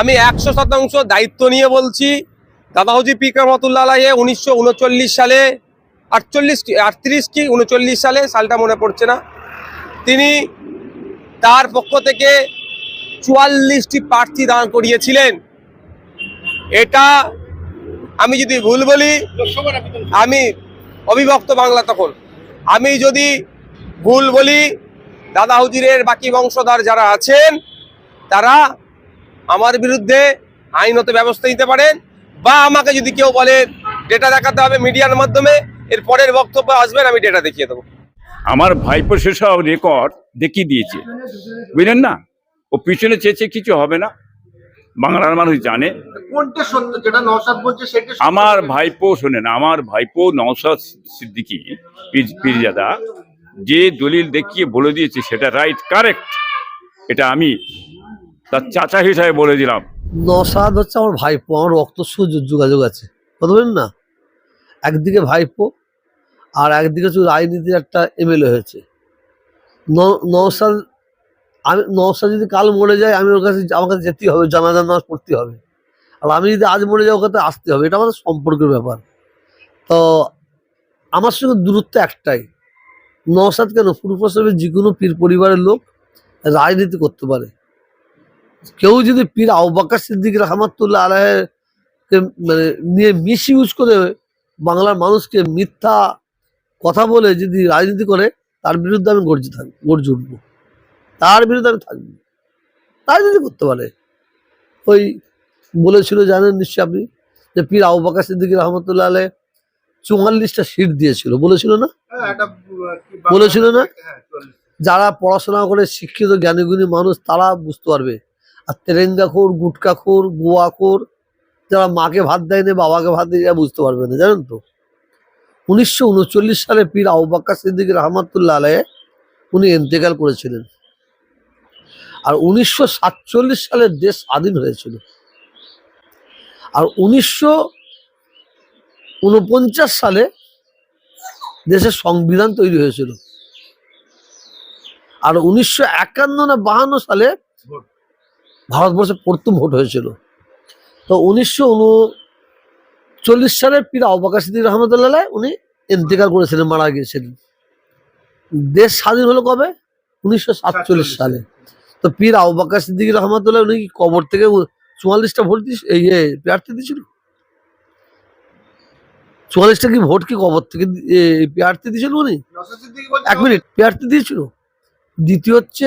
আমি একশো শতাংশ দায়িত্ব নিয়ে বলছি। দাদাহুজি পিক রহমতুল্লাহ আলাহে উনিশশো উনচল্লিশ সালে, আটচল্লিশ আটত্রিশ কি, উনচল্লিশ সালে সালটা মনে পড়ছে না। তিনি তার পক্ষ থেকে চুয়াল্লিশটি প্রার্থী দান করিয়েছিলেন। এটা আমি যদি ভুল বলি, আমি অবিভক্ত বাংলা তখন। আমি যদি ভুল বলি দাদা হুজুরের বাকি বংশধর যারা আছেন, তারা আমার বিরুদ্ধে আইনত ব্যবস্থা নিতে পারেন বা আমাকে যদি কেউ বলেন ডেটা দেখাতে হবে মিডিয়ার মাধ্যমে এর পরের বক্তব্য আসবেন আমি ডেটা দেখিয়ে দেবো। আমার ভাইপো সেসব রেকর্ড দেখিয়ে দিয়েছে। বুঝলেন না? ও পিছনে চেয়েছে কিছু হবে না। বাংলার মানুষ জানে। কোনটা সত্য যেটা নওশাদ বলছে সেটা সত্য? আমার ভাইপো শোনেন আমার ভাইপো নওশাদ সিদ্দিকি পীর- পীরজাদা যে দলিল দেখিয়ে বলে দিয়েছে সেটা রাইট কারেক্ট এটা আমি তার চাচা হিসাবে বলে দিলাম। নসাদ হচ্ছে আমার ভাইপো, আমার রক্ত যোগাযোগ আছে। কথা বলেন না? একদিকে ভাইপো আর একদিকে হচ্ছে রাজনীতির একটা এমএলএ হয়েছে। ন- নওশাদ আমি নওশাদ যদি কাল মরে যায়, আমি ওর কাছে আমার কাছে যেতেই হবে, জানাজা নামাজ পড়তে হবে। আর আমি যদি আজ মরে যাই, ওর কাছে আসতে হবে। এটা আমাদের সম্পর্কের ব্যাপার। তো আমার সঙ্গে দূরত্ব একটাই। নওশাদ কেন? পূর্বপ্রসবের যে কোনো পীর পরিবারের লোক রাজনীতি করতে পারে। কেউ যদি পীর আউবাক্কার সিদ্দিক রহমাতুল্লাহ আলাহকে মানে নিয়ে মিস ইউজ করে বাংলার মানুষকে মিথ্যা কথা বলে যদি রাজনীতি করে তার বিরুদ্ধে আমি গর্জে থাকব গর্জে উঠবো। তার বিরুদ্ধে আমি থাকব। রাজনীতি করতে পারে। ওই বলেছিল জানেন নিশ্চয়ই আপনি যে পীর আউবাক্কার সিদ্দিক রহমতুল্লাহ আলহ চুয়াল্লিশটা সিট দিয়েছিল। বলেছিল না? হ্যাঁ, বলেছিল না? হ্যাঁ, যারা পড়াশোনা করে শিক্ষিত জ্ঞানীগুণী মানুষ তারা বুঝতে পারবে। আর তেরেঙ্গাখোর গুটকাখোর গোয়াখোর যারা মাকে ভাত দেয় না, বাবাকে ভাত দেয়, এরা বুঝতে পারবে না, জানেন তো? উনিশশো উনচল্লিশ সালে পীর আউবাক্কা সিদ্দিক রহমাতুল্লাহ আলহে উনি এন্তেকাল করেছিলেন। আর উনিশশো সাতচল্লিশ সালে দেশ স্বাধীন হয়েছিল। আর উনিশশো উনপঞ্চাশ সালে দেশের সংবিধান তৈরি হয়েছিল। আর উনিশশো একান্ন না বাহান্ন সালে। ভারতবর্ষে প্রথম ভোট হয়েছিল। তো উনিশশো উনচল্লিশ সালে পীর আবাকা সিদ্দিক রহমতুল্লাহ উনি ইন্তেকাল করেছিলেন মারা গিয়েছিলেন। দেশ স্বাধীন হলো কবে? উনিশশো সাতচল্লিশ সালে। তো পীর আবাকা সিদ্দিক রহমতুল্লাহ উনি কি কবর থেকে চুয়াল্লিশটা ভোট এই এ, প্রার্থী দিয়েছিল? চুয়াল্লিশটা কি ভোট কি কবর থেকে প্রার্থী দিয়েছিল উনি? এক মিনিট প্রার্থী দিয়েছিল। দ্বিতীয় হচ্ছে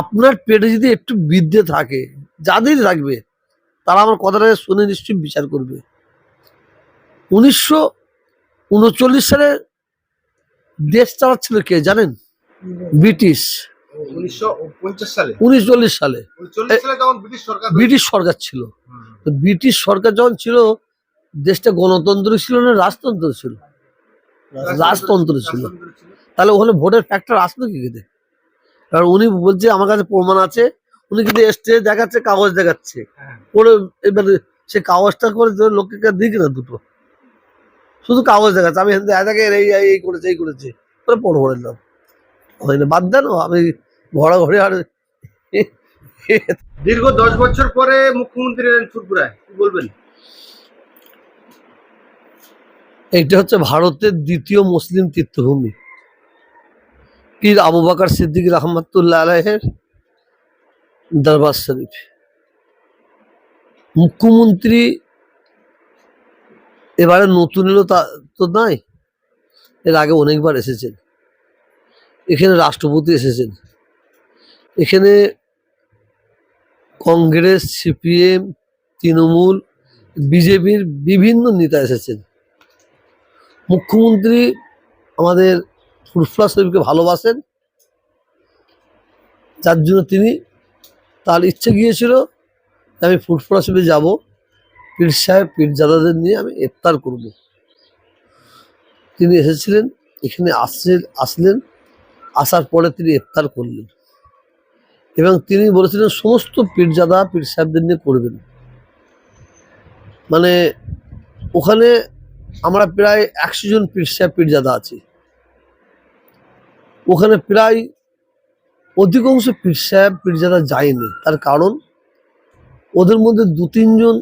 আপনার পেটে যদি একটু বিদ্যে থাকে যাদের থাকবে তারা আমার কথাটা শুনে নিশ্চয়ই বিচার করবে। উনিশশো উনচল্লিশ সালে দেশ চালাচ্ছিল কে জানেন? ব্রিটিশ। উনিশচল্লিশ সালে? ব্রিটিশ সরকার ছিল। তো ব্রিটিশ সরকার যখন ছিল দেশটা গণতন্ত্র ছিল না রাজতন্ত্র ছিল। রাজতন্ত্র ছিল রাজতন্ত্র ছিল। তাহলে ওখানে ভোটের ফ্যাক্টর আসলো কি খেতে কারণ উনি বলছে আমার কাছে প্রমাণ আছে। উনি কিন্তু এসছে দেখাচ্ছে কাগজ দেখাচ্ছে। হ্যাঁ। করে এবারে সে কাগজটা করে লোককে দিক না দুটো। শুধু কাগজ দেখাচ্ছে। আমি দেখে এই এই- করেছে এই করেছে। করে পড় পড়ে নিলাম হয় না বাদ দেন আমি ঘরে ঘরে আর দীর্ঘ দশ বছর পরে মুখ্যমন্ত্রী এলেন ফুরপুরায় কি বলবেন? এইটা হচ্ছে ভারতের দ্বিতীয় মুসলিম তীর্থভূমি। পীর আবু বাকার সিদ্দিক রহমতুল্লাহ আলহের দরবার শরীফ। মুখ্যমন্ত্রী এবারে নতুন এলো তা তো নাই, এর আগে অনেকবার এসেছেন। এখানে রাষ্ট্রপতি এসেছেন। এখানে কংগ্রেস, সিপিএম, তৃণমূল, বিজেপির বিভিন্ন নেতা এসেছেন। মুখ্যমন্ত্রী আমাদের ফুরফুলা শরীফকে ভালোবাসেন। যার জন্য তিনি তার ইচ্ছে গিয়েছিল আমি ফুরফুলা শরীফে যাব। পীর সাহেব পীরজাদাদের নিয়ে আমি ইফতার করব। তিনি এসেছিলেন, এখানে আসলেন আসলেন, আসার পরে তিনি ইফতার করলেন। এবং তিনি বলেছিলেন, সমস্ত পীরজাদা পীর সাহেবদের নিয়ে করবেন। মানে ওখানে আমরা প্রায় একশো জন পীর সাহেব পীরজাদা আছি। ওখানে প্রায় অধিকাংশ পীর সাহেব, পীরজাদা যায়নি। তার কারণ, ওদের মধ্যে দু তিনজন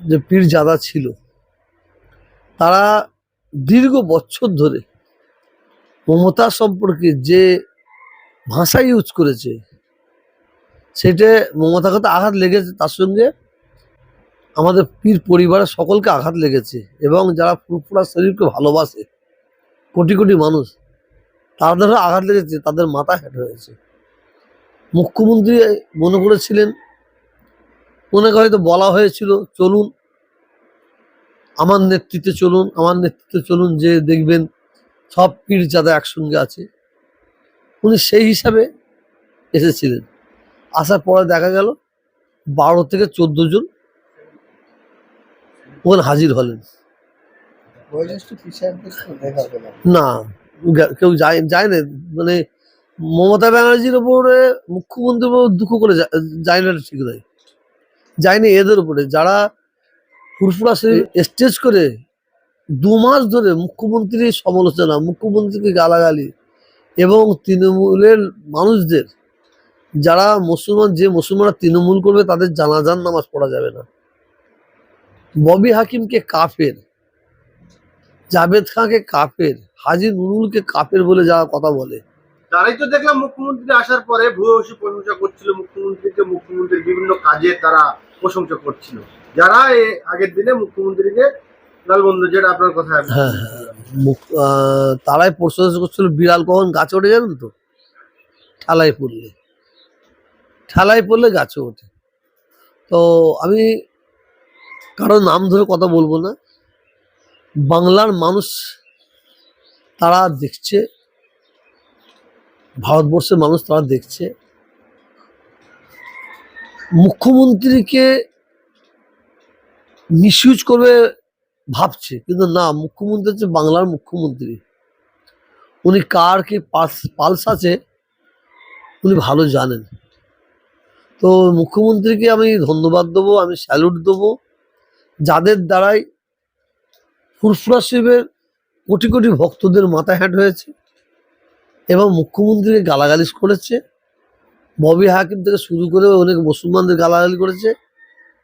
যে পীরজাদা ছিল, তারা দীর্ঘ বছর ধরে মমতা সম্পর্কে যে ভাষা ইউজ করেছে, সেটা মমতাকে তো আঘাত লেগেছে। তার সঙ্গে আমাদের পীর পরিবারের সকলকে আঘাত লেগেছে এবং যারা ফুরফুরা শরীরকে ভালোবাসে, কোটি কোটি মানুষ তাদেরও আঘাত লেগেছে তাদের মাথা হেঁট হয়েছে মুখ্যমন্ত্রী মনে করেছিলেন ওনাকে হয়তো বলা হয়েছিল চলুন আমার নেতৃত্বে চলুন আমার নেতৃত্বে চলুন যে দেখবেন সব পীর যাদা একসঙ্গে আছে উনি সেই হিসাবে এসেছিলেন। আসার পরে দেখা গেল বারো থেকে চোদ্দ জন ওখানে হাজির হলেন। না কেউ যায় যায় না। মানে মমতা ব্যানার্জির উপরে মুখ্যমন্ত্রীর উপর দুঃখ করে যায় না ঠিক নয় যায়নি এদের উপরে। যারা ফুরফুরা স্টেজ করে দু মাস ধরে মুখ্যমন্ত্রীর সমালোচনা, মুখ্যমন্ত্রীকে গালাগালি এবং তৃণমূলের মানুষদের, যারা মুসলমান, যে মুসলমানরা তৃণমূল করবে তাদের জানাজান নামাজ পড়া যাবে না। ববি হাকিমকে কাফের, জাভেদ খাঁকে কাফের হাজি নুরুলকে কাপের বলে যারা কথা বলে। তারাই তো দেখলাম মুখ্যমন্ত্রী আসার পরে ভূয়সী প্রশংসা করছিল মুখ্যমন্ত্রীকে মুখ্যমন্ত্রীর বিভিন্ন কাজে তারা প্রশংসা করছিল। যারা আগের দিনে মুখ্যমন্ত্রীকে লালবন্ধু যেটা আপনার কথা হ্যাঁ হ্যাঁ মুখ- তারাই প্রশংসা করছিল বিড়াল কখন গাছে ওঠে জানেন তো? ঠালাই পড়লে। ঠালাই পড়লে গাছে ওঠে। তো আমি কারও নাম ধরে কথা বলব না। বাংলার মানুষ তারা দেখছে, ভারতবর্ষের মানুষ তারা দেখছে। মুখ্যমন্ত্রীকে মিসইউজ করবে ভাবছে, কিন্তু না, মুখ্যমন্ত্রী হচ্ছে বাংলার মুখ্যমন্ত্রী। উনি কার কি পালস আছে, উনি ভালো জানেন। তো মুখ্যমন্ত্রীকে আমি ধন্যবাদ দেবো, আমি স্যালুট দেবো। যাদের দ্বারাই ফুরফুরা শিবের কোটি কোটি ভক্তদের মাথা হ্যাট হয়েছে এবং মুখ্যমন্ত্রীকে গালাগালিজ করেছে। ববি হাকিম থেকে শুরু করে অনেক মুসলমানদের গালাগালি করেছে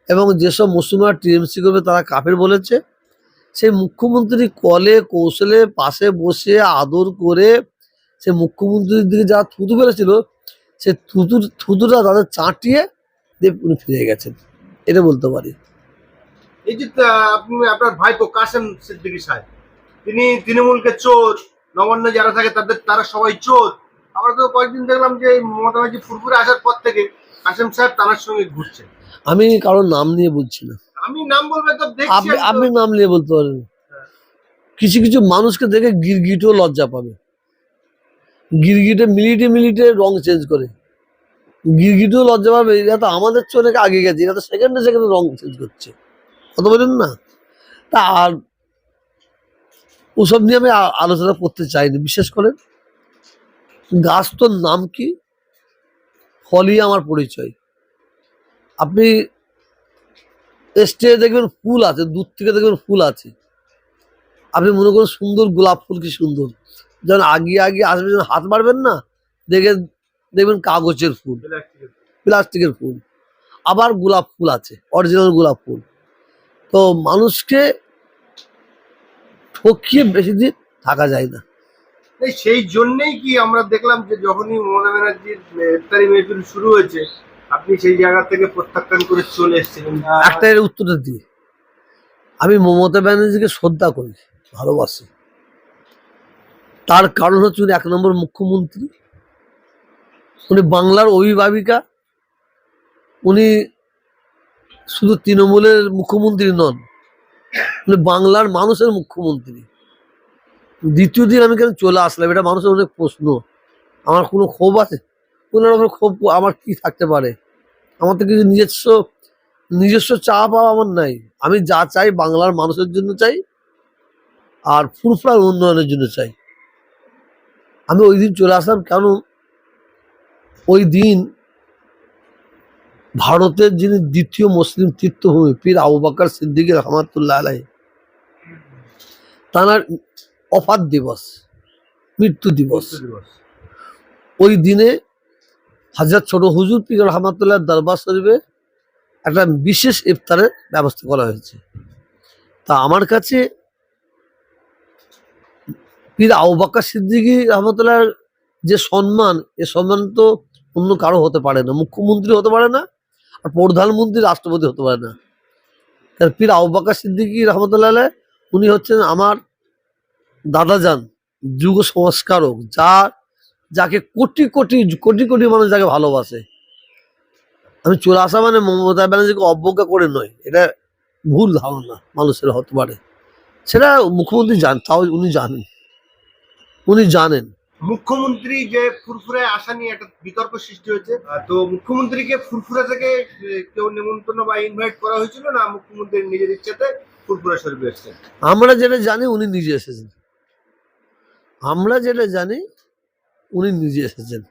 এবং যেসব মুসলমান টিএমসি করবে তারা কাফের বলেছে। সেই মুখ্যমন্ত্রী কলে, কৌশলে, পাশে বসে আদর করে সে মুখ্যমন্ত্রীর দিকে যারা থুতু ফেলেছিল সে থুতু, থুতুটা তাদের চাটিয়ে দিয়ে ফিরে গেছেন। এটা বলতে পারি। এই যে আপনি, আপনার ভাইপো সিদ্দিকী সাহেব। তিনি তৃণমূলকে চোর নবান্ন যারা থাকে তাদের তারা সবাই চোর। আমরা তো কয়েকদিন দেখলাম যে মমতা ব্যানার্জি ফুরফুরে আসার পর থেকে কাসেম সাহেব তার সঙ্গে ঘুরছে আমি কারোর নাম নিয়ে বলছি না। আমি নাম বলবে তো দেখছি আপনি আপনি নাম নিয়ে বলতে পারেন। কিছু কিছু মানুষকে দেখে গিরগিটও লজ্জা পাবে। গিরগিটে মিলিটে মিলিটে রং চেঞ্জ করে। গিরগিটেও লজ্জা পাবে এরা তো আমাদের অনেক আগে গেছে এরা তো সেকেন্ডে সেকেন্ডে রং চেঞ্জ করছে। কথা বলেন না? তা আর ওসব নিয়ে আমি আলোচনা করতে চাইনি। বিশেষ করে গাছ তোর নাম কি? ফলই আমার পরিচয়। আপনি স্টেজে দেখবেন ফুল আছে, দূর থেকে দেখবেন ফুল আছে। আপনি মনে করুন সুন্দর গোলাপ ফুল কি সুন্দর। যখন আগিয়ে আগিয়ে আসবেন যখন হাত মারবেন না, দেখে দেখবেন কাগজের ফুল, প্লাস্টিকের ফুল। আবার গোলাপ ফুল আছে অরিজিনাল গোলাপ ফুল। তো মানুষকে ঠকিয়ে বেশি দিন থাকা যায় না। সেই জন্যই কি আমরা দেখলাম যে যখনই মমতা ব্যানার্জির ইফতারি মেহফিল শুরু হয়েছে আপনি সেই জায়গা থেকে প্রত্যাখ্যান করে চলে এসেছিলেন। একটা এর উত্তরটা দিই। আমি মমতা ব্যানার্জিকে শ্রদ্ধা করি ভালোবাসি। তার কারণ হচ্ছে উনি এক নম্বর মুখ্যমন্ত্রী। উনি বাংলার অভিভাবিকা। উনি শুধু তৃণমূলের মুখ্যমন্ত্রী নন বাংলার মানুষের মুখ্যমন্ত্রী। দ্বিতীয় দিন আমি কেন চলে আসলাম? এটা মানুষের অনেক প্রশ্ন। আমার কোনো ক্ষোভ আছে? কোনো রকম ক্ষোভ আমার কি থাকতে পারে? আমার তো কিছু নিজস্ব নিজস্ব চা পাওয়া আমার নাই। আমি যা চাই বাংলার মানুষের জন্য চাই আর ফুরফুরার উন্নয়নের জন্য চাই। আমি ওই দিন চলে আসলাম কেন? ওই দিন ভারতের যিনি দ্বিতীয় মুসলিম তীর্থভূমি পীর আবু বাকর সিদ্দিকের রহমাতুল্লাহ আলাই তাঁর অফাত দিবস মৃত্যু দিবস। ওই দিনে হাজার ছোট হুজুর পীর রহমাতুল্লাহ দরবার শরীফে একটা বিশেষ ইফতারের ব্যবস্থা করা হয়েছে। তা আমার কাছে পীর আউবাক্কা সিদ্দিকী রহমতুল্লাহ যে সম্মান এ সম্মান তো অন্য কারও হতে পারে না মুখ্যমন্ত্রী হতে পারে না আর প্রধানমন্ত্রী রাষ্ট্রপতি হতে পারে না। কারণ পীর আউবাক্কা সিদ্দিকী রহমতুল্লাহ উনি হচ্ছেন আমার দাদাজান, যুগ সংস্কারক, যার, যাকে কোটি কোটি কোটি কোটি মানুষ যাকে ভালোবাসে। আমি চলে আসা মানে মমতা ব্যানার্জিকে অবজ্ঞা করে নয় এটা ভুল ধারণা মানুষের হতে পারে। সেটা মুখ্যমন্ত্রী জান, তাও উনি জানেন। উনি জানেন। মুখ্যমন্ত্রী যে ফুরফুরে আসা নিয়ে একটা বিতর্ক সৃষ্টি হয়েছে তো মুখ্যমন্ত্রীকে ফুরফুরা থেকে কেউ নিমন্ত্রণ বা ইনভাইট করা হয়েছিল না? মুখ্যমন্ত্রী নিজের ইচ্ছাতে ফুরফুরা সরবে এসছেন। আমরা যেটা জানি, উনি নিজে এসেছেন। আমরা যেটা জানি, উনি নিজে এসেছেন।